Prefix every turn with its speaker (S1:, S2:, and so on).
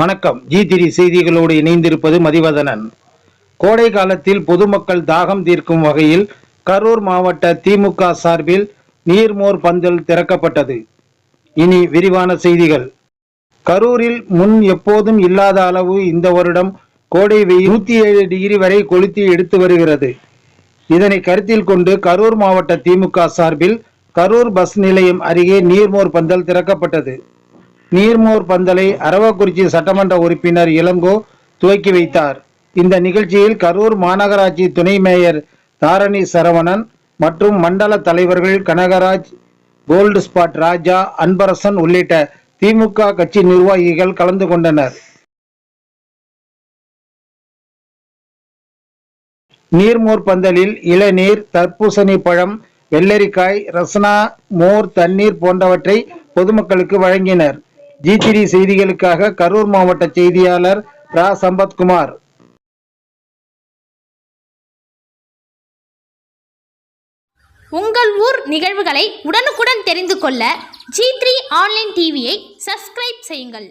S1: வணக்கம். ஜி திரி செய்திகளோடு இணைந்திருப்பது மதிவதனன். கோடை காலத்தில் பொதுமக்கள் தாகம் தீர்க்கும் வகையில் கரூர் மாவட்ட திமுக சார்பில் நீர்மோர் பந்தல் திறக்கப்பட்டது. இனி விரிவான செய்திகள். கரூரில் முன் எப்போதும் இல்லாத அளவு இந்த வருடம் கோடை நூத்தி ஏழு டிகிரி வரை கொளுத்தி எடுத்து வருகிறது. இதனை கருத்தில் கொண்டு கரூர் மாவட்ட திமுக சார்பில் கரூர் பஸ் நிலையம் அருகே நீர்மோர் பந்தல் திறக்கப்பட்டது. நீர்மோர் பந்தலை அரவக்குறிச்சி சட்டமன்ற உறுப்பினர் இளங்கோ துவக்கி வைத்தார். இந்த நிகழ்ச்சியில் கரூர் மாநகராட்சி துணை மேயர் தாரணி சரவணன் மற்றும் மண்டல தலைவர்கள் கனகராஜ் கோல்டு ஸ்பாட் ராஜா அன்பரசன் உள்ளிட்ட திமுக கட்சி நிர்வாகிகள் கலந்து கொண்டனர். நீர்மோர் பந்தலில் இளநீர் தர்பூசணி பழம் வெள்ளரிக்காய் ரசனா மோர் தண்ணீர் போன்றவற்றை பொதுமக்களுக்கு வழங்கினர். ஜி த்ரீ செய்திகளுக்காக கரூர் மாவட்ட செய்தியாளர் ரா. சம்பத்குமார்.
S2: உங்கள் ஊர் நிகழ்வுகளை உடனுக்குடன் தெரிந்து கொள்ள ஜி த்ரீ ஆன்லைன் டிவியை சப்ஸ்கிரைப் செய்யுங்கள்.